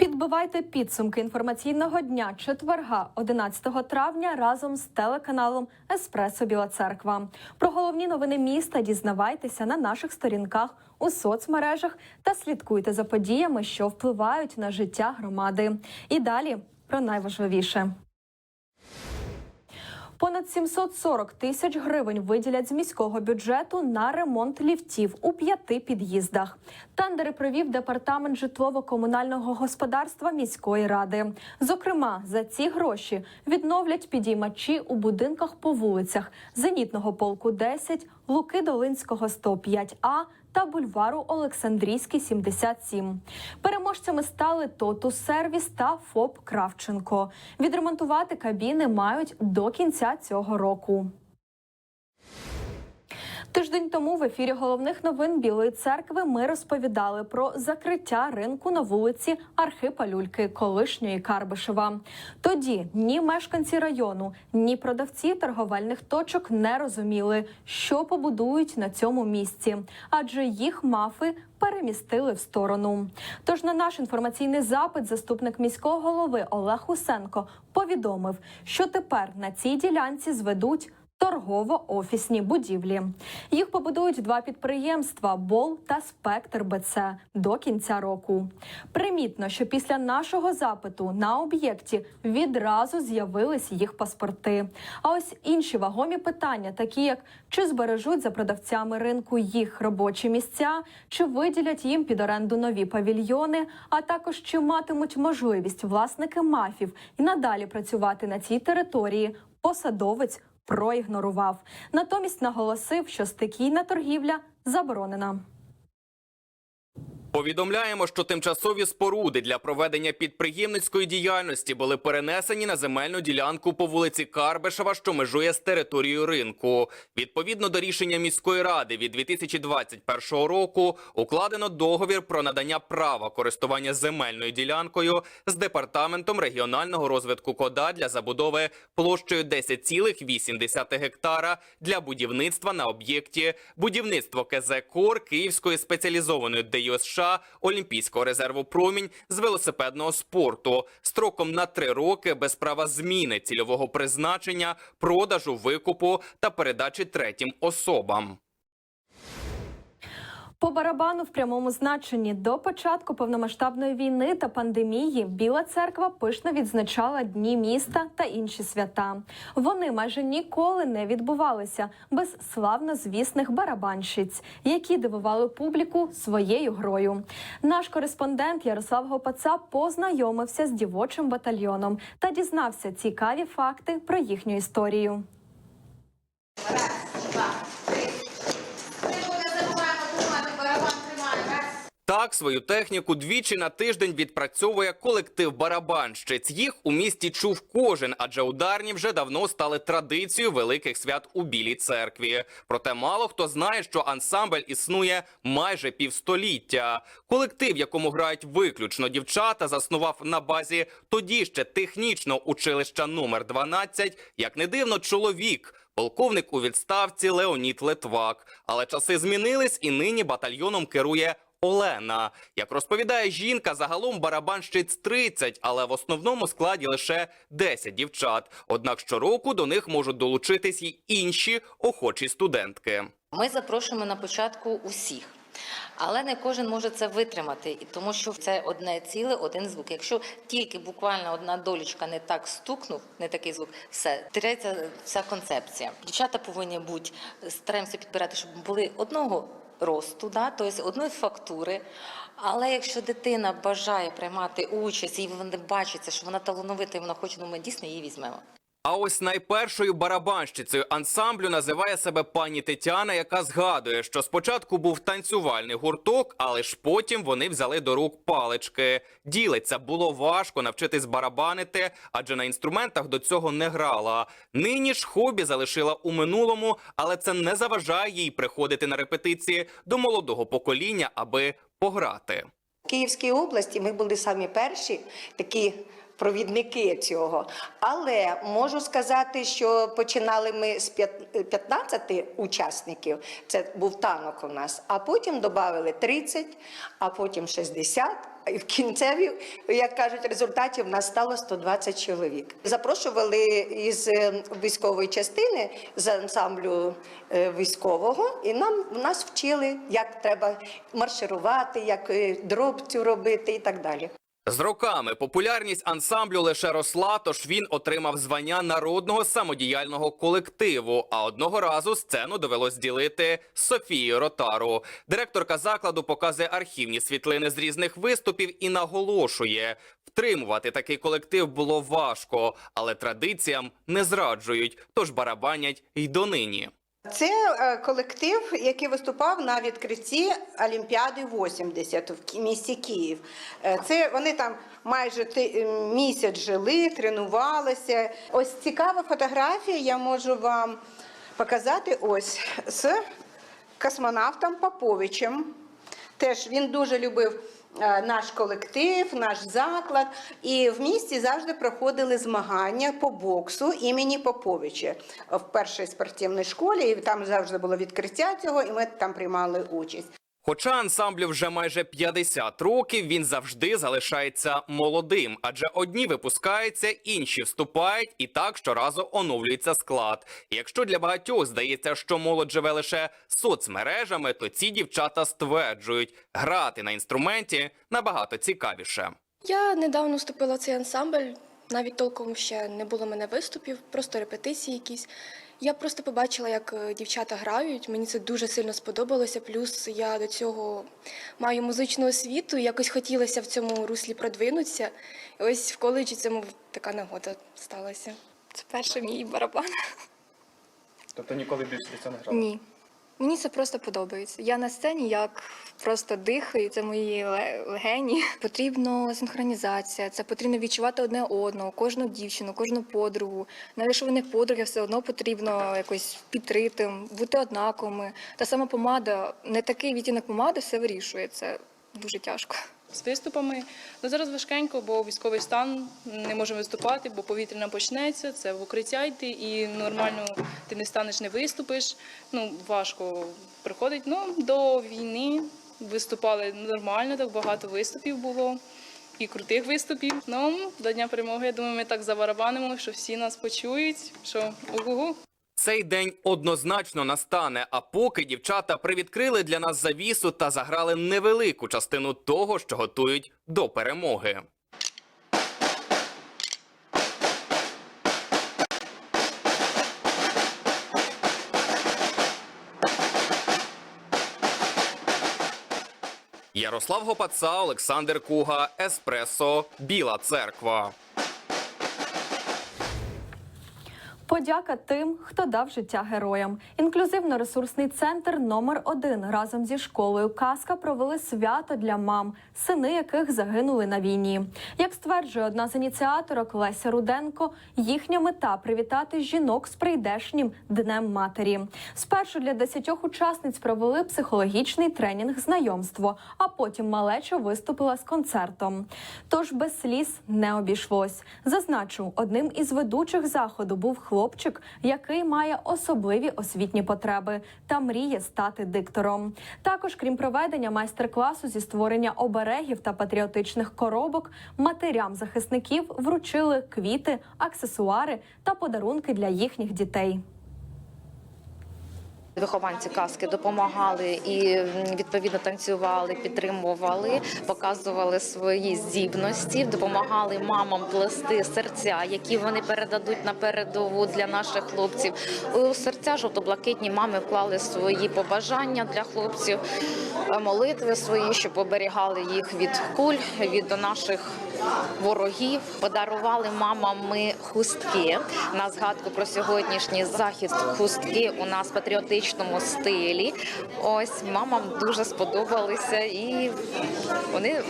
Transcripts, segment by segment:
Підбивайте підсумки інформаційного дня четверга, 11 травня, разом з телеканалом Еспресо Біла Церква. Про головні новини міста дізнавайтеся на наших сторінках у соцмережах та слідкуйте за подіями, що впливають на життя громади. І далі про найважливіше. Понад 740 тисяч гривень виділять з міського бюджету на ремонт ліфтів у п'яти під'їздах. Тендери провів департамент житлово-комунального господарства міської ради. Зокрема, за ці гроші відновлять підіймачі у будинках по вулицях Зенітного полку 10, Луки Долинського 105А та бульвару Олександрійський 77. Переможцями стали Тотус Сервіс та ФОП Кравченко. Відремонтувати кабіни мають до кінця цього року. Тиждень тому в ефірі головних новин Білої церкви ми розповідали про закриття ринку на вулиці Архипа Люльки, колишньої Карбишева. Тоді ні мешканці району, ні продавці торговельних точок не розуміли, що побудують на цьому місці, адже їх мафи перемістили в сторону. Тож на наш інформаційний запит заступник міського голови Олег Усенко повідомив, що тепер на цій ділянці зведуть торгово-офісні будівлі. Їх побудують два підприємства Бол та Спектр БЦ до кінця року. Примітно, що після нашого запиту на об'єкті відразу з'явились їх паспорти. А ось інші вагомі питання, такі як чи збережуть за продавцями ринку їх робочі місця, чи виділять їм під оренду нові павільйони, а також чи матимуть можливість власники мафів і надалі працювати на цій території. Посадовець проігнорував. Натомість наголосив, що стихійна торгівля заборонена. Повідомляємо, що тимчасові споруди для проведення підприємницької діяльності були перенесені на земельну ділянку по вулиці Карбишева, що межує з територією ринку. Відповідно до рішення міської ради від 2021 року укладено договір про надання права користування земельною ділянкою з департаментом регіонального розвитку КОДА для забудови площею 10,8 гектара для будівництва на об'єкті будівництво КЗ Кор Київської спеціалізованої ДЮСШ Олімпійського резерву промінь з велосипедного спорту строком на три роки без права зміни цільового призначення, продажу, викупу та передачі третім особам. По барабану в прямому значенні до початку повномасштабної війни та пандемії Біла церква пишно відзначала дні міста та інші свята. Вони майже ніколи не відбувалися без славнозвісних барабанщиць, які дивували публіку своєю грою. Наш кореспондент Ярослав Гопаца познайомився з дівочим батальйоном та дізнався цікаві факти про їхню історію. Раз, два, три. Ми не забуваємо думати, барабан тримає. Раз. Так, свою техніку двічі на тиждень відпрацьовує колектив барабанщиць. Їх у місті чув кожен, адже ударні вже давно стали традицією великих свят у Білій церкві. Проте мало хто знає, що ансамбль існує майже півстоліття. Колектив, якому грають виключно дівчата, заснував на базі тоді ще технічного училища номер 12, як не дивно, чоловік. Полковник у відставці Леонід Литвак. Але часи змінились, і нині батальйоном керує Олена. Як розповідає жінка, загалом барабанщиць 30, але в основному складі лише 10 дівчат. Однак щороку до них можуть долучитись і інші охочі студентки. Ми запрошуємо на початку усіх. Але не кожен може це витримати, тому що це одне ціле, один звук. Якщо тільки буквально одна долічка не так стукнув, не такий звук, все теряється вся концепція. Дівчата повинні бути стараємося підбирати, щоб були одного росту, да, тобто одної фактури. Але якщо дитина бажає приймати участь і бачиться, що вона талановита і вона хоче, ну ми дійсно її візьмемо. А ось найпершою барабанщицею ансамблю називає себе пані Тетяна, яка згадує, що спочатку був танцювальний гурток, але ж потім вони взяли до рук палички. Ділиться, було важко навчитись барабанити, адже на інструментах до цього не грала. Нині ж хобі залишила у минулому, але це не заважає їй приходити на репетиції до молодого покоління, аби пограти. В Київській області ми були самі перші такі провідники цього. Але можу сказати, що починали ми з п'ят- 15 учасників. Це був танок у нас, а потім додали 30, а потім 60, а в кінцеві, як кажуть, результатів нас стало 120 чоловік. Запрошували із е, військової частини з ансамблю е, військового, і нам нас вчили, як треба марширувати, як е, дробцю робити і так далі. З роками популярність ансамблю лише росла, тож він отримав звання народного самодіяльного колективу. А одного разу сцену довелось ділити з Софією Ротару. Директорка закладу показує архівні світлини з різних виступів і наголошує: втримувати такий колектив було важко, але традиціям не зраджують, тож барабанять й донині. Це е, колектив, який виступав на відкритті Олімпіади 80 в місті Київ. Е, Це вони там майже е, місяць жили, тренувалися. Ось цікава фотографія, я можу вам показати ось з космонавтом Поповичем. Теж він дуже любив наш колектив, наш заклад. І в місті завжди проходили змагання по боксу імені Поповича в першій спортивній школі. І там завжди було відкриття цього, і ми там приймали участь. Хоча ансамблю вже майже 50 років, він завжди залишається молодим, адже одні випускаються, інші вступають, і так щоразу оновлюється склад. Якщо для багатьох здається, що молодь живе лише соцмережами, то ці дівчата стверджують, грати на інструменті набагато цікавіше. Я недавно вступила в цей ансамбль, навіть толком ще не було мене виступів, просто репетиції якісь. Я просто побачила, як е, дівчата грають. Мені це дуже сильно сподобалося. Плюс я до цього маю музичну освіту, якось хотілося в цьому руслі продвинутися. І ось в коледжі цьому така нагода сталася. Це перший мій барабан. Тобто ніколи більше до цього не грала? Ні. Мені це просто подобається. Я на сцені як просто дихаю, це мої легені. Потрібно синхронізація, це потрібно відчувати одне одного, кожну дівчину, кожну подругу. Навіть якщо вони подруги, все одно потрібно якось під бути однаковими. Та сама помада, не такий відтінок помади все вирішує. Це дуже тяжко. З виступами. Ну зараз важкенько, бо військовий стан не можемо виступати, бо повітряна почнеться, це в укриття йти, і нормально ти не станеш, не виступиш. Ну важко приходить. Ну до війни виступали нормально, так багато виступів було. І крутих виступів. Ну, до Дня перемоги, я думаю, ми так забарабанимо, що всі нас почують, що угу. Цей день однозначно настане. А поки дівчата привідкрили для нас завісу та заграли невелику частину того, що готують до перемоги. Ярослав Гопаца, Олександр Куга, Еспресо, Біла Церква. Подяка тим, хто дав життя героям. Інклюзивно-ресурсний центр номер 1 разом зі школою Казка провели свято для мам, сини яких загинули на війні. Як стверджує одна з ініціаторок Леся Руденко, їхня мета привітати жінок з прийдешнім днем матері. Спершу для десятьох учасниць провели психологічний тренінг знайомство, а потім малеча виступила з концертом. Тож без сліз не обійшлось. Зазначу, одним із ведучих заходу був хлопчик, який має особливі освітні потреби та мріє стати диктором. Також, крім проведення майстер-класу зі створення оберегів та патріотичних коробок, матерям захисників вручили квіти, аксесуари та подарунки для їхніх дітей. Вихованці казки допомагали і відповідно танцювали, підтримували, показували свої здібності, допомагали мамам плести серця, які вони передадуть на передову для наших хлопців. У серця жовто-блакитні мами вклали свої побажання для хлопців, е, молитви свої, щоб оберігали їх від куль, від наших ворогів. Подарували мамам ми хустки на згадку про сьогоднішній захід. Хустки у нас в патріотичному стилі. Ось мамам дуже сподобалися і вони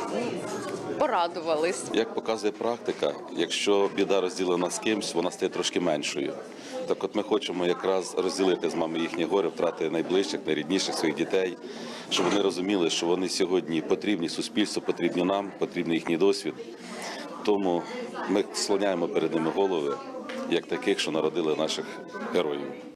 порадувались. Як показує практика, якщо біда розділена з кимсь, вона стає трошки меншою. Так от ми хочемо якраз розділити з мами їхнє горе, втрати найближчих, найрідніших своїх дітей, щоб вони розуміли, що вони сьогодні потрібні суспільству, потрібні нам, потрібний їхній досвід. Тому ми слоняємо перед ними голови, як таких, що народили наших героїв.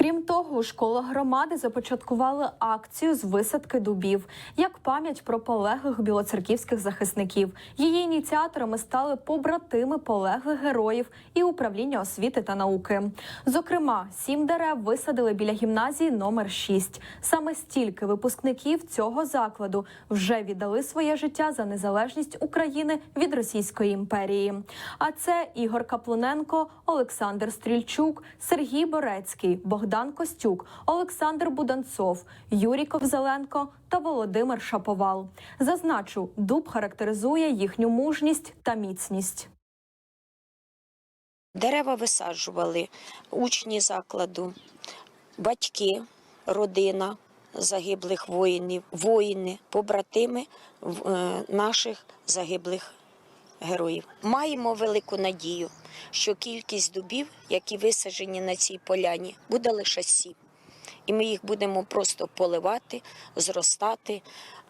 Крім того, у школах громади започаткували акцію з висадки дубів як пам'ять про полеглих білоцерківських захисників. Її ініціаторами стали побратими полеглих героїв і управління освіти та науки. Зокрема, сім дерев висадили біля гімназії номер 6. Саме стільки випускників цього закладу вже віддали своє життя за незалежність України від Російської імперії. А це Ігор Каплуненко, Олександр Стрільчук, Сергій Борецький, Богдан Костюк, Олександр Буданцов, Юрій Ковзаленко та Володимир Шаповал. Зазначу, дуб характеризує їхню мужність та міцність. Дерева висаджували учні закладу, батьки, родина загиблих воїнів, воїни, побратими е, наших загиблих героїв. Маємо велику надію, що кількість дубів, які висаджені на цій поляні, буде лише сім. І ми їх будемо просто поливати, зростати,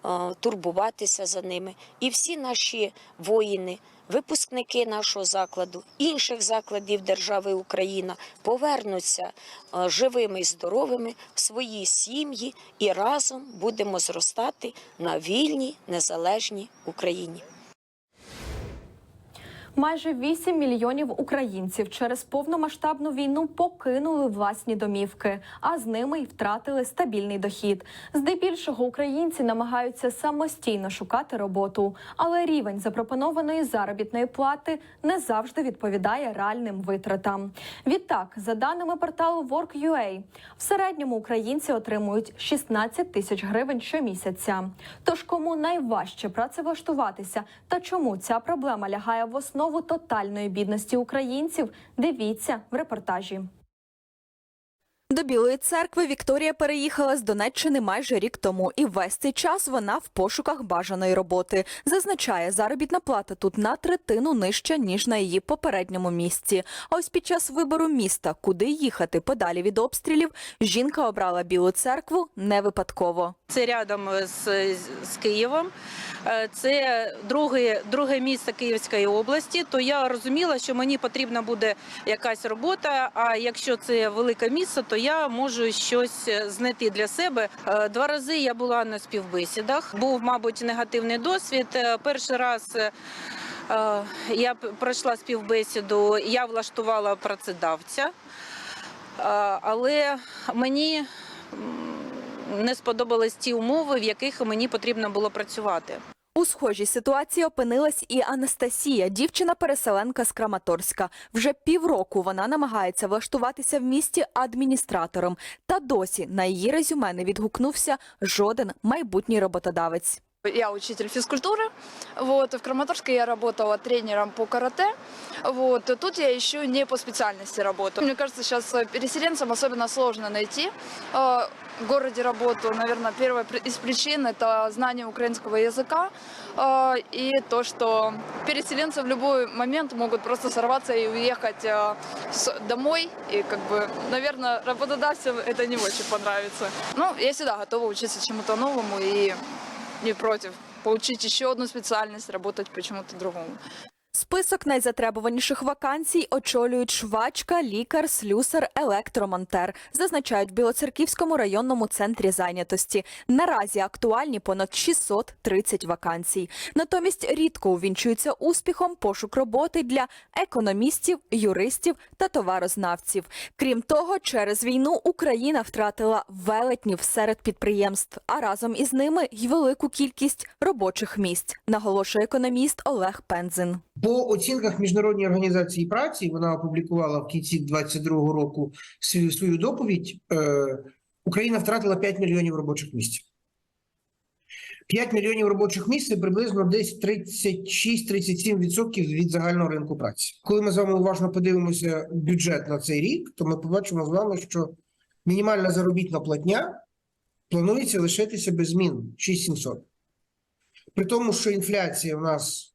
е, турбуватися за ними. І всі наші воїни, випускники нашого закладу, інших закладів держави Україна повернуться е, живими і здоровими в свої сім'ї і разом будемо зростати на вільній незалежній Україні. Майже 8 мільйонів українців через повномасштабну війну покинули власні домівки, а з ними й втратили стабільний дохід. Здебільшого українці намагаються самостійно шукати роботу, але рівень запропонованої заробітної плати не завжди відповідає реальним витратам. Відтак, за даними порталу Work.ua, в середньому українці отримують 16 тисяч гривень щомісяця. Тож кому найважче працевлаштуватися та чому ця проблема лягає в основу тотальної бідності українців, дивіться в репортажі. До Білої церкви Вікторія переїхала з Донеччини майже рік тому, і весь цей час вона в пошуках бажаної роботи. Зазначає, заробітна плата тут на третину нижча ніж на її попередньому місці. А ось під час вибору міста, куди їхати подалі від обстрілів, жінка обрала Білу церкву не випадково. Це рядом з, з Києвом. Е, Це друге, друге місто Київської області. То я розуміла, що мені потрібна буде якась робота. А якщо це велике місто, то я можу щось знайти для себе. Е, Два рази я була на співбесідах. Був, мабуть, негативний досвід. Е, Перший раз. е, е, Я пройшла співбесіду, я влаштувала працедавця, Е, але мені не сподобались ті умови, в яких мені потрібно було працювати. У схожій ситуації опинилась і Анастасія, дівчина-переселенка з Краматорська. Вже півроку вона намагається влаштуватися в місті адміністратором. Та досі на її резюме не відгукнувся жоден майбутній роботодавець. Я учитель физкультуры. Вот, в Краматорске я работала тренером по карате. Вот, тут я ищу не по специальности работу. Мне кажется, сейчас переселенцам особенно сложно найти э, в городе работу. Наверное, первая из причин это знание украинского языка э, и то, что переселенцы в любой момент могут просто сорваться и уехать э, с- домой. И, как бы, наверное, работодателям это не очень понравится. Ну, я всегда готова учиться чему-то новому и не против получить еще одну специальность, работать почему-то другому. Список найзатребуваніших вакансій очолюють швачка, лікар, слюсар, електромонтер. Зазначають в Білоцерківському районному центрі зайнятості. Наразі актуальні понад 630 вакансій. Натомість рідко увінчується успіхом пошук роботи для економістів, юристів та товарознавців. Крім того, через війну Україна втратила велетнів серед підприємств, а разом із ними й велику кількість робочих місць, наголошує економіст Олег Пензин. По оцінках міжнародної організації праці вона опублікувала в кінці 2022 року свою, доповідь. Е, Україна втратила 5 мільйонів робочих місць. 5 мільйонів робочих місць це приблизно десь 36-37% від загального ринку праці. Коли ми з вами уважно подивимося бюджет на цей рік, то ми побачимо з вами, що мінімальна заробітна платня планується лишитися без змін 6700. При тому, що інфляція у нас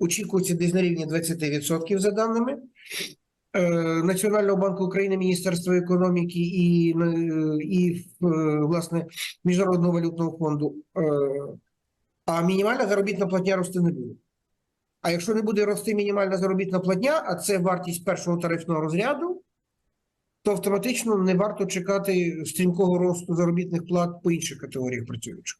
очікується десь на рівні 20% за даними е, Національного банку України, Міністерства економіки і, е, і е, власне Міжнародного валютного фонду. А мінімальна заробітна платня рости не буде. А якщо не буде рости мінімальна заробітна платня, а це вартість першого тарифного розряду, то автоматично не варто чекати стрімкого росту заробітних плат по інших категоріях працюючих.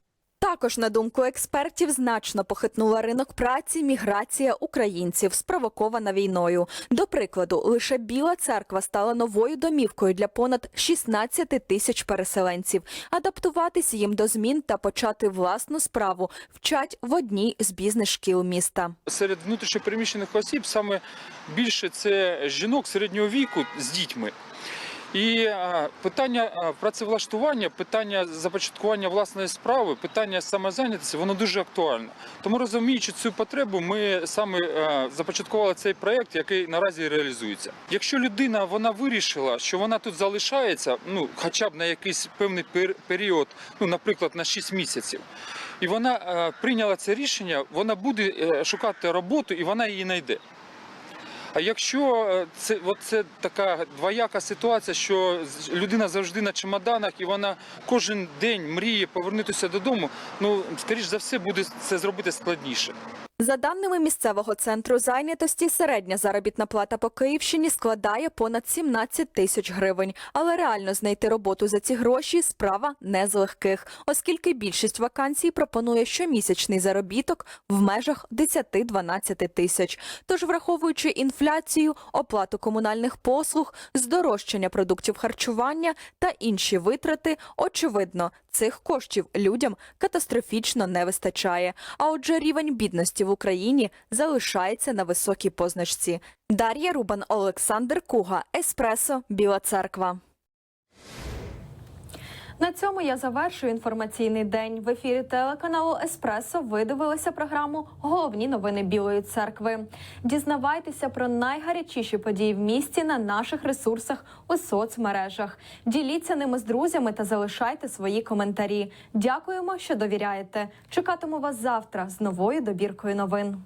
Також, на думку експертів, значно похитнула ринок праці міграція українців, спровокована війною. До прикладу, лише Біла церква стала новою домівкою для понад 16 тисяч переселенців. Адаптуватись їм до змін та почати власну справу вчать в одній з бізнес-шкіл міста. Серед внутрішньопереміщених осіб саме більше це жінок середнього віку з дітьми. І питання працевлаштування, питання започаткування власної справи, питання самозайнятості, воно дуже актуальне. Тому розуміючи цю потребу, ми саме започаткували цей проект, який наразі реалізується. Якщо людина вона вирішила, що вона тут залишається, ну хоча б на якийсь певний пер- період, ну наприклад, на 6 місяців, і вона е, прийняла це рішення, вона буде е, шукати роботу і вона її знайде. А якщо е, це, це така двояка ситуація, що людина завжди на чемоданах і вона кожен день мріє повернутися додому, ну скоріш за все буде це зробити складніше. За даними місцевого центру зайнятості, середня заробітна плата по Київщині складає понад 17 тисяч гривень. Але реально знайти роботу за ці гроші справа не з легких, оскільки більшість вакансій пропонує щомісячний заробіток в межах 10-12 тисяч. Тож, враховуючи інфляцію, оплату комунальних послуг, здорожчання продуктів харчування та інші витрати, очевидно, цих коштів людям катастрофічно не вистачає. А отже, рівень бідності в Україні залишається на високій позначці. Дар'я Рубан, Олександр Куга, Еспресо, Біла Церква. На цьому я завершую інформаційний день. В ефірі телеканалу Еспресо ви дивилися програму Головні новини Білої церкви. Дізнавайтеся про найгарячіші події в місті на наших ресурсах у соцмережах. Діліться ними з друзями та залишайте свої коментарі. Дякуємо, що довіряєте. Чекатиму вас завтра з новою добіркою новин.